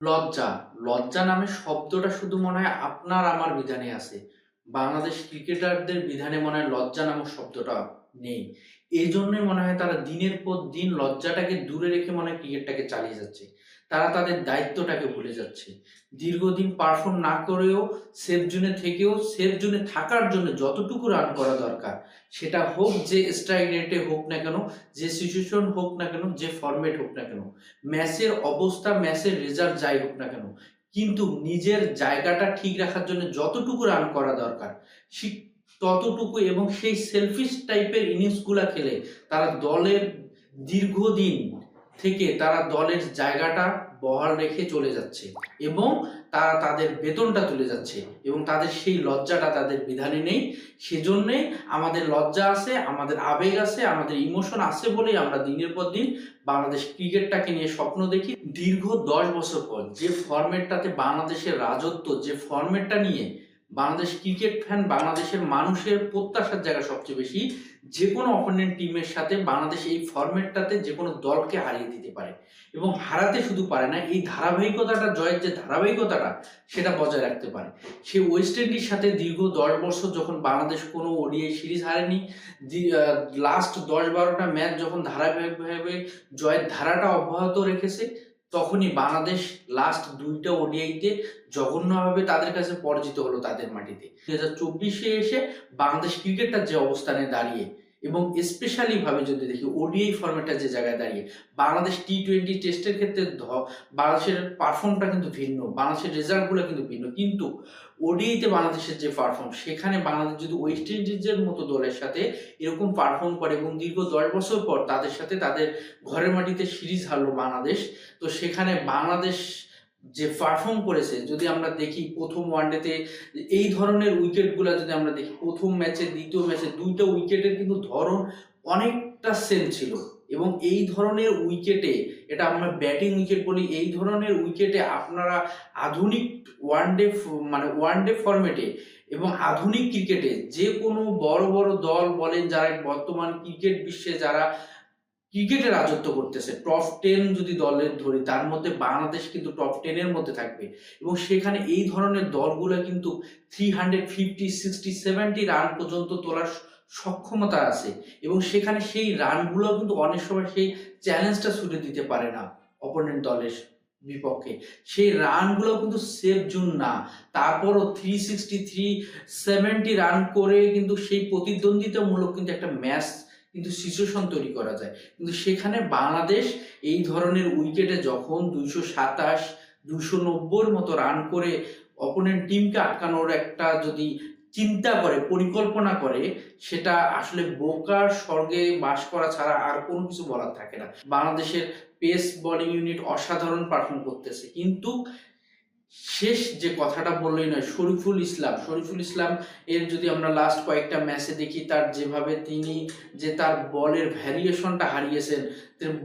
লজ্জা। লজ্জা নামে শব্দটা শুধু মনে হয় আপনার আমার বিধানে আছে। বাংলাদেশ ক্রিকেটারদের বিধানে মনে হয় লজ্জা নামক শব্দটা নেই। এই জন্যই মনে হয় তারা দিনের পর দিন লজ্জাটাকে দূরে রেখে মনে হয় ক্রিকেটটাকে চালিয়ে যাচ্ছে। তারা তাদের দায়িত্বটাকে ভুলে যাচ্ছে। দীর্ঘদিন পারফর্ম না করেও সেফ জোনে থেকেও, সেফ জোনে থাকার জন্য যতটুকু রান করা দরকার, সেটা হোক যে স্ট্রাইক রেটে হোক না কেন, যে সিচুয়েশন হোক না কেন, যে ফরম্যাট হোক না কেন, ম্যাচের অবস্থা, ম্যাচের রেজাল্ট যাই হোক না কেন, কিন্তু নিজের জায়গাটা ঠিক রাখার জন্য যতটুকু রান করা দরকার ততটুকু এবং সেই সেলফিশ টাইপের ইনিংসগুলা খেলে তারা দলের দীর্ঘদিন থেকে তারা দলের জায়গাটা বহাল রেখে চলে যাচ্ছে এবং তারা তাদের বেতনটা তুলে যাচ্ছে এবং তাদের সেই লজ্জাটা তাদের বিধানে নেই। সেজন্যে আমাদের লজ্জা আছে, আমাদের আবেগ আছে, আমাদের ইমোশন আছে বলেই আমরা দিনের পর দিন বাংলাদেশ ক্রিকেটটাকে নিয়ে স্বপ্ন দেখি। দীর্ঘ দশ বছর পর যে ফরম্যাটটাতে বাংলাদেশের রাজত্ব, যে ফরম্যাটটা নিয়ে বাংলাদেশ ক্রিকেট ফ্যান বাংলাদেশের মানুষের প্রত্যাশার জায়গা সবচেয়ে বেশি যে কোনো অপোনেন্ট টিমের সাথে বাংলাদেশ এই ফরম্যাটটাতে যে কোনো দলকে হারিয়ে দিতে পারে এবং হারাতে শুধু পারে না, এই ধারাবাহিকতাটা, জয়ের যে ধারাবাহিকতাটা, সেটা বজায় রাখতে পারে। সে ওয়েস্ট ইন্ডিজের সাথে দীর্ঘ দশ বছর যখন বাংলাদেশ কোনো ওডিআই সিরিজ হারেনি লাস্ট দশ বারোটা ম্যাচ যখন ধারাবাহিকভাবে জয়ের ধারাটা অব্যাহত রেখেছে তখনই বাংলাদেশ লাস্ট দুইটা ওডিআইতে জঘন্যভাবে তাদের কাছে পরাজিত হলো তাদের মাটিতে। দু হাজার চব্বিশে এসে বাংলাদেশ ক্রিকেটটা যে অবস্থানে দাঁড়িয়ে এবং স্পেশালি ভাবে যদি দেখি ওডিআই ফরম্যাটটা যে জায়গায় দাঁড়িয়ে, বাংলাদেশ টি টোয়েন্টি টেস্টের ক্ষেত্রে বাংলাদেশের পারফর্মটা কিন্তু ভিন্ন, বাংলাদেশের রেজাল্টগুলো কিন্তু ভিন্ন। কিন্তু ওডিআইতে বাংলাদেশের যে পারফর্ম সেখানে বাংলাদেশ যদি ওয়েস্ট ইন্ডিজের মতো দলের সাথে এরকম পারফর্ম করে এবং দীর্ঘ দশ বছর পর তাদের সাথে তাদের ঘরের মাটিতে সিরিজ হারলো বাংলাদেশ, তো সেখানে বাংলাদেশ যে পারফর্ম করেছে, যদি আমরা দেখি প্রথম ওয়ানডেতে এই ধরনের উইকেটগুলো যদি আমরা দেখি, প্রথম ম্যাচে দ্বিতীয় ম্যাচে দুইটা উইকেটের কিন্তু ধরন অনেকটা সেম ছিল। এবং এই ধরনের উইকেটে এটা আমরা ব্যাটিং উইকেট বলি, এই ধরনের উইকেটে আপনারা আধুনিক ওয়ানডে মানে ওয়ানডে ফরম্যাটে এবং আধুনিক ক্রিকেটে যে কোনো বড় বড় দল বলেন, যারা বর্তমান ক্রিকেট বিশ্বে যারা ক্রিকেটে রাজত্ব করতেছে। টপ টেন যদি দলের ধরি, তার মধ্যে বাংলাদেশ কিন্তু টপ টেনের মধ্যে থাকবে। এবং সেখানে এই ধরনের দলগুলো কিন্তু three hundred fifty sixty seventy run পর্যন্ত তোলার সক্ষমতা আছে। এবং সেখানে সেই রানগুলো কিন্তু অনেক সময় সেই চ্যালেঞ্জটা ছুটে দিতে পারে না অপোনেন্ট দলের বিপক্ষে। সেই রানগুলো কিন্তু সেফ জোন না। তারপরও three sixty three seventy run করে কিন্তু সেই প্রতিদ্বন্দ্বিতামূলক কিন্তু একটা ম্যাচ কিন্তু সিচুয়েশন তৈরি করা যায়। কিন্তু সেখানে বাংলাদেশ এই ধরনের উইকেটে যখন দুইশো সাতাশ দুশো নব্বইয়ের মতো রান করে অপোনেন্ট টিমকে আটকানোর একটা যদি চিন্তা করে, পরিকল্পনা করে, সেটা আসলে বোকার স্বর্গে বাস করা ছাড়া আর কোনো কিছু বলার থাকে না। বাংলাদেশের পেস বোলিং ইউনিট অসাধারণ পারফর্ম করতেছে। কিন্তু শেষ যে কথাটা বললেই নয়, শরীফুল ইসলাম। শরীফুল ইসলাম এর যদি আমরা লাস্ট কয়েকটা ম্যাচে দেখি, তার যেভাবে তিনি যে তার বলের ভ্যারিয়েশনটা হারিয়েছেন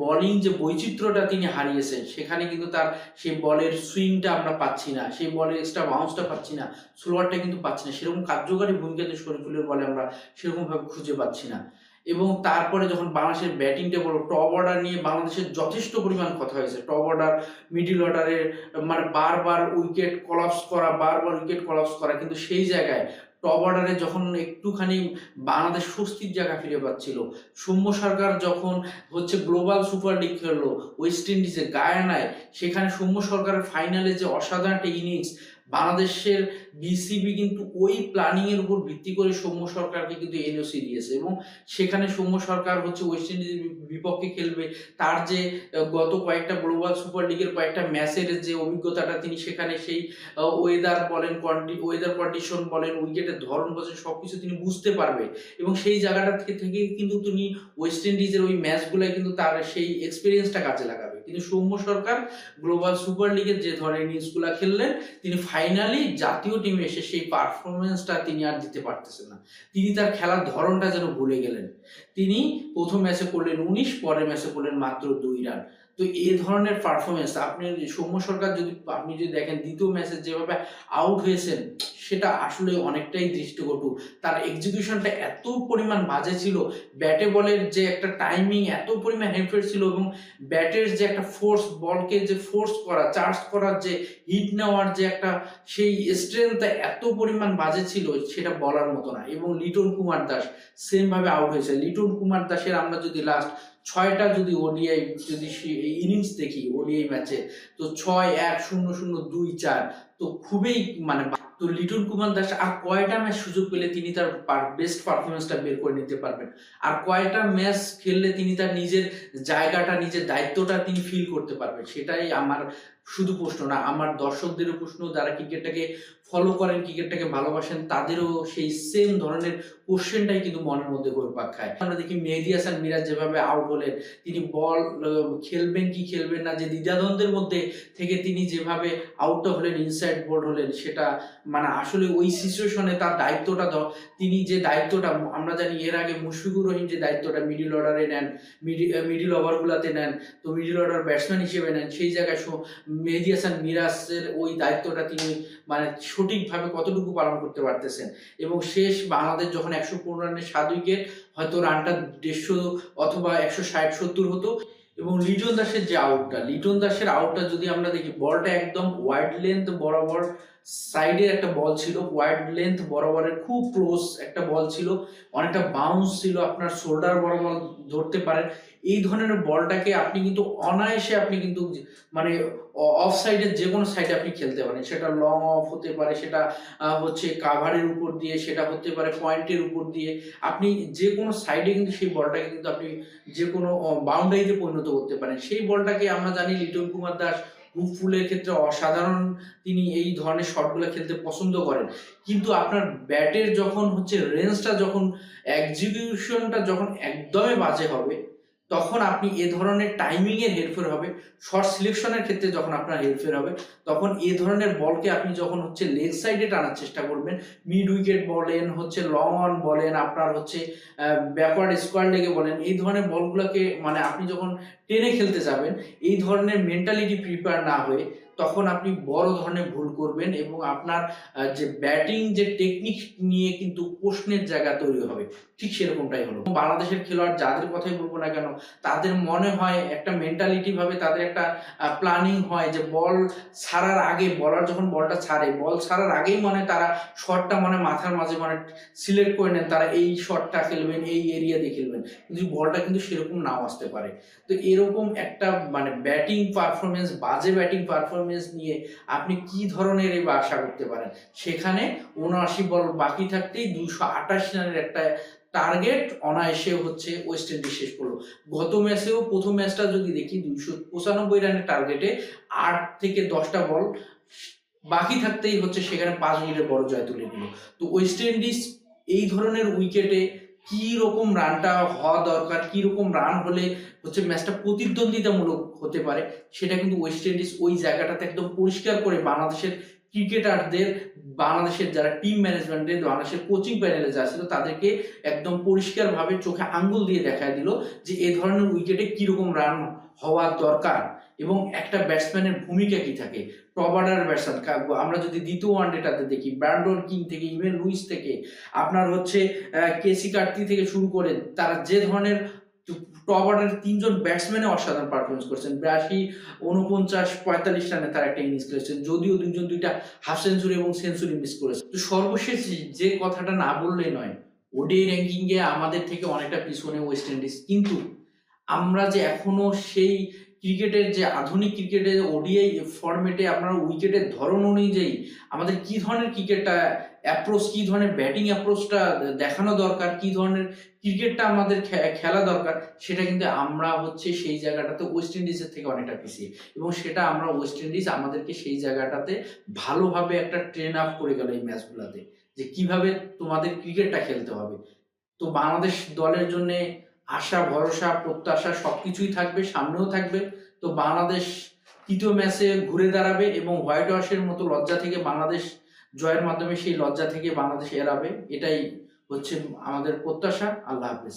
বলিং যে বৈচিত্র্যটা তিনি হারিয়েছেন, সেখানে কিন্তু তার সেই বলের সুইংটা আমরা পাচ্ছি না, সেই বলের এক্সট্রা বাউন্সটা পাচ্ছি না স্লোয়ারটা কিন্তু পাচ্ছি না। সেরকম কার্যকারী ভূমিকা যে শরীফুলের বলে আমরা সেরকমভাবে খুঁজে পাচ্ছি না। এবং তারপরে যখন বাংলাদেশের ব্যাটিংটা বলো টপ অর্ডার নিয়ে বাংলাদেশের যথেষ্ট পরিমাণ কথা হয়েছে। টপ অর্ডার মিডিল অর্ডারের মানে বারবার উইকেট কলাপস করা, বারবার উইকেট কলাপস করা, কিন্তু সেই জায়গায় টপ অর্ডারে যখন একটুখানি বাংলাদেশ স্বস্তির জায়গা ফিরে পাচ্ছিল, সৌম্য সরকার যখন হচ্ছে গ্লোবাল সুপার লিগ খেললো ওয়েস্ট ইন্ডিজে গায়ানায় সেখানে সৌম্য সরকারের ফাইনালে যে অসাধারণ একটা ইনিংস বাংলাদেশের বিসিবি কিন্তু ওই প্ল্যানিং এর উপর ভিত্তি করে সৌম্য সরকারকে কিন্তু এনওসি দিয়েছে এবং সেখানে সৌম্য সরকার হচ্ছে ওয়েস্ট ইন্ডিজের বিপক্ষে খেলবে। তার যে গত কয়েকটা গ্লোবাল সুপার লিগের কয়েকটা ম্যাচের যে অভিজ্ঞতাটা তিনি সেখানে সেই ওয়েদার বলেন ওয়েদার কন্ডিশন বলেন উইকেটের ধরন বলেন, সবকিছু তিনি বুঝতে পারবে। এবং সেই জায়গাটা থেকে কিন্তু তিনি ওয়েস্ট ইন্ডিজের ওই ম্যাচগুলোয় কিন্তু তার সেই এক্সপিরিয়েন্সটা কাজে লাগাবে। কিন্তু সৌম্য সরকার গ্লোবাল সুপার লিগের যে ধরনের ইনিংসগুলো খেললেন, তিনি ফাইনালি জাতীয় টিমে এসে সেই পারফরমেন্সটা তিনি আর দিতে পারতেছেন না। তিনি তার খেলার ধরনটা যেন ভুলে গেলেন। তিনি প্রথম ম্যাচে করলেন উনিশ, পরের ম্যাচে করলেন মাত্র দুই রান তো এই ধরনের পারফরমেন্স আপনি সৌম্য সরকার যদি, আপনি যদি দেখেন দ্বিতীয় ম্যাচে যেভাবে আউট হয়েছেন সেটা আসলে অনেকটাই দৃষ্টিকটু। তার এক্সিকিউশনটা এত পরিমাণ বাজে ছিল ব্যাটে বলের যে একটা টাইমিং এত পরিমাণ হেরফের ছিল এবং ব্যাটের যে একটা ফোর্স বলকে যে ফোর্স করা চার্জ করার যে হিট নেওয়ার যে একটা সেই স্ট্রেংথটা এত পরিমাণ বাজে ছিল সেটা বলার মতো না। এবং লিটন কুমার দাস সেম ভাবে আউট হয়েছে। লিটন কুমার দাসের আমরা যদি লাস্ট ছয়টা যদি ওডিআই যদি ইনিংস দেখি ওডিআই ম্যাচে তো ছয় এক শূন্য শূন্য দুই চার, তো খুবই মানে তো লিটন কুমার দাস আর কয়টা ম্যাচ সুযোগ পেলে তিনি তার বেস্ট পারফরমেন্সটা বের করে নিতে পারবেন? আর কয়টা ম্যাচ খেললে তিনি তার নিজের জায়গাটা, নিজের দায়িত্বটা তিনি ফিল করতে পারবেন? সেটাই আমার শুধু প্রশ্ন না, আমার দর্শকদেরও প্রশ্ন, যারা ক্রিকেটটাকে ফলো করেন, ক্রিকেটটাকে ভালোবাসেন, তাদেরও সেই সেম ধরনের কোশ্চেনটাই কিন্তু মনের মধ্যে ঘুরপাক খায়। আমরা দেখি মেহেদি হাসান মিরাজ যেভাবে আউট হলেন, তিনি বল খেলবেন কি খেলবেন না, যে দ্বিধাদ্বন্দ্বের মধ্যে থেকে তিনি যেভাবে আউটটা হলেন ইনসাইড বোর্ড হলেন, সেটা মানে আসলে ওই সিচুয়েশনে তার দায়িত্বটা তিনি যে দায়িত্বটা, আমরা জানি এর আগে মুশফিকুর রহিম যে দায়িত্বটা মিডিল অর্ডারে নেন মিডিল ওভারগুলোতে নেন, তো মিডিল অর্ডার ব্যাটসম্যান হিসেবে নেন, সেই জায়গায় মেহেদি হাসান মিরাজের ওই দায়িত্বটা তিনি মানে সঠিকভাবে কতটুকু পালন করতে পারতেছেন? এবং শেষ বাংলাদেশ যখন একশো পনেরো রানের সাত উইকেট, হয়তো রানটা দেড়শো অথবা একশো ষাট, সত্তর হতো। এবং লিটন দাসের যে আউটটা, লিটন দাসের আউটটা যদি আমরা দেখি, বলটা একদম ওয়াইড লেন্থ বরাবর সাইডের একটা বল ছিল ওয়াইড লেন্থ বরাবরের খুব ক্লোজ একটা বল ছিল। অনেকটা বাউন্স ছিল আপনার শোল্ডার বরাবর ধরতে পারেন। এই ধরনের বলটাকে আপনি কিন্তু অনায়াসে আপনি কিন্তু মানে অফ সাইডের যে কোনো সাইডে আপনি খেলতে পারেন। সেটা লং অফ হতে পারে, সেটা হচ্ছে কাভারের উপর দিয়ে, সেটা হতে পারে পয়েন্টের উপর দিয়ে। আপনি যে কোনো সাইডে কিন্তু সেই বলটাকে কিন্তু আপনি যে কোনো বাউন্ডারিতে পরিণত করতে পারেন। সেই বলটাকে আমরা জানি লিটন কুমার দাস হুপফুলের ক্ষেত্রে অসাধারণ তিনি এই ধরনের শটগুলো খেলতে পছন্দ করেন। কিন্তু আপনার ব্যাটের যখন হচ্ছে রেঞ্জটা যখন এক্সিকিউশনটা যখন একদমই বাজে হবে তখন আপনি এ ধরনের টাইমিং এর হেরফের হবে। শর্ট সিলেকশনের ক্ষেত্রে যখন আপনার হেরফের হবে, তখন এ ধরনের বলকে আপনি যখন হচ্ছে লেগ সাইডে টানার চেষ্টা করবেন মিড উইকেট বলেন, হচ্ছে লং অন বলেন, আপনার হচ্ছে ব্যাকওয়ার্ড স্কোয়ার লেগে বলেন, এই ধরনের বলগুলোকে মানে আপনি যখন টেনে খেলতে যাবেন, এই ধরনের মেন্টালিটি প্রিপেয়ার না হয়ে তখন আপনি বড় ধরনের ভুল করবেন এবং আপনার যে ব্যাটিং যে টেকনিক নিয়ে কিন্তু প্রশ্নের জায়গা তৈরি হবে। ঠিক সেরকমটাই হলো। বাংলাদেশের খেলোয়াড় যাদের কথাই বলব না কেন, তাদের মনে হয় একটা মেন্টালিটি ভাবে তাদের একটা প্ল্যানিং হয় যে বল ছাড়ার আগে বলার যখন বলটা ছাড়ে বল ছাড়ার আগেই মনে তারা শটটা মানে মাথার মাঝে মানে সিলেক্ট করে নেন, তারা এই শটটা খেলবেন, এই এরিয়া দিয়ে খেলবেন। কিন্তু বলটা কিন্তু সেরকম নাও আসতে পারে। তো এরকম একটা মানে ব্যাটিং পারফরমেন্স বাজে ব্যাটিং পারফরমেন্স নিয়ে আপনি কি ধরনের এই আশা করতে পারেন? সেখানে উনআশি বল বাকি থাকতেই দুশো আঠাশ রানের একটা টার্গেট অনায়াসে হচ্ছে ওয়েস্ট ইন্ডিজ শেষ করল। গত ম্যাচেও প্রথম ম্যাচটা যদি দেখি, দুইশো পঁচানব্বই রানের টার্গেটে আট থেকে দশটা বল বাকি থাকতেই হচ্ছে, সেখানে পাঁচ উইকেটের বড় জয় তুলে নিল। তো ওয়েস্ট ইন্ডিজ এই ধরনের উইকেটে কি রকম রানটা হওয়া দরকার কি রকম রান হলে হচ্ছে ম্যাচটা প্রতিদ্বন্দ্বিতামূলক হতে পারে, সেটা কিন্তু ওয়েস্ট ইন্ডিজ ওই জায়গাটাতে একদম পরিষ্কার করে বাংলাদেশের ক্রিকেটারদের, বাংলাদেশের যারা টিম ম্যানেজমেন্টের বাংলাদেশের কোচিং প্যানেলে যা ছিল, তাদেরকে একদম পরিষ্কারভাবে চোখে আঙ্গুল দিয়ে দেখায় দিল যে এ ধরনের উইকেটে কীরকম রান হওয়া দরকার এবং একটা ব্যাটসম্যানের ভূমিকা কি থাকে? টপ অর্ডার ব্যাটসম্যান আমরা যদি দ্বিতীয় ওয়ানডেটাতে দেখি ব্র্যান্ডন কিং থেকে ইভেন লুইস থেকে, আপনার হচ্ছে কেসি কার্তি থেকে শুরু করে তারা যে ধরনের টপ অর্ডারের তিনজন ব্যাটসম্যানে অসাধারণ পারফরমেন্স করছেন। বিরাশি উনপঞ্চাশ পঁয়তাল্লিশ রানে তার একটা ইনিংস খেলেছেন, যদিও দুইজন দুইটা হাফ সেঞ্চুরি এবং সেঞ্চুরি মিস করেছে তো সর্বশেষ যে কথাটা না বললেই নয় ওডি র্যাঙ্কিংয়ে আমাদের থেকে অনেকটা পিছনে ওয়েস্ট ইন্ডিজ কিন্তু আমরা যে এখনও সেই ক্রিকেটের যে আধুনিক ক্রিকেটের ওডিআই ফরম্যাটে আপনার উইকেটের ধরন অনুযায়ী আমাদের কি ধরনের ক্রিকেটটা অ্যাপ্রোচ কি ধরনের ব্যাটিং অ্যাপ্রোচটা দেখানো দরকার, কি ধরনের ক্রিকেটটা আমাদের খেলা দরকার, সেটা কিন্তু আমরা হচ্ছে সেই জায়গাটাতে ওয়েস্ট ইন্ডিজের থেকে অনেকটা পিছিয়ে এবং সেটা আমরা ওয়েস্ট ইন্ডিজ আমাদেরকে সেই জায়গাটাতে ভালোভাবে একটা ট্রেন আপ করে গেল এই ম্যাচগুলোতে যে কীভাবে তোমাদের ক্রিকেটটা খেলতে হবে। তো বাংলাদেশ দলের জন্য আশা, ভরসা, প্রত্যাশা সবকিছুই থাকবে, সামনেও থাকবে। তো বাংলাদেশ তৃতীয় ম্যাচে ঘুরে দাঁড়াবে এবং হোয়াইট ওয়াশের মতো লজ্জা থেকে বাংলাদেশ জয়ের মাধ্যমে সেই লজ্জা থেকে বাংলাদেশ এড়াবে। এটাই হচ্ছে আমাদের প্রত্যাশা। আল্লাহ হাফেজ।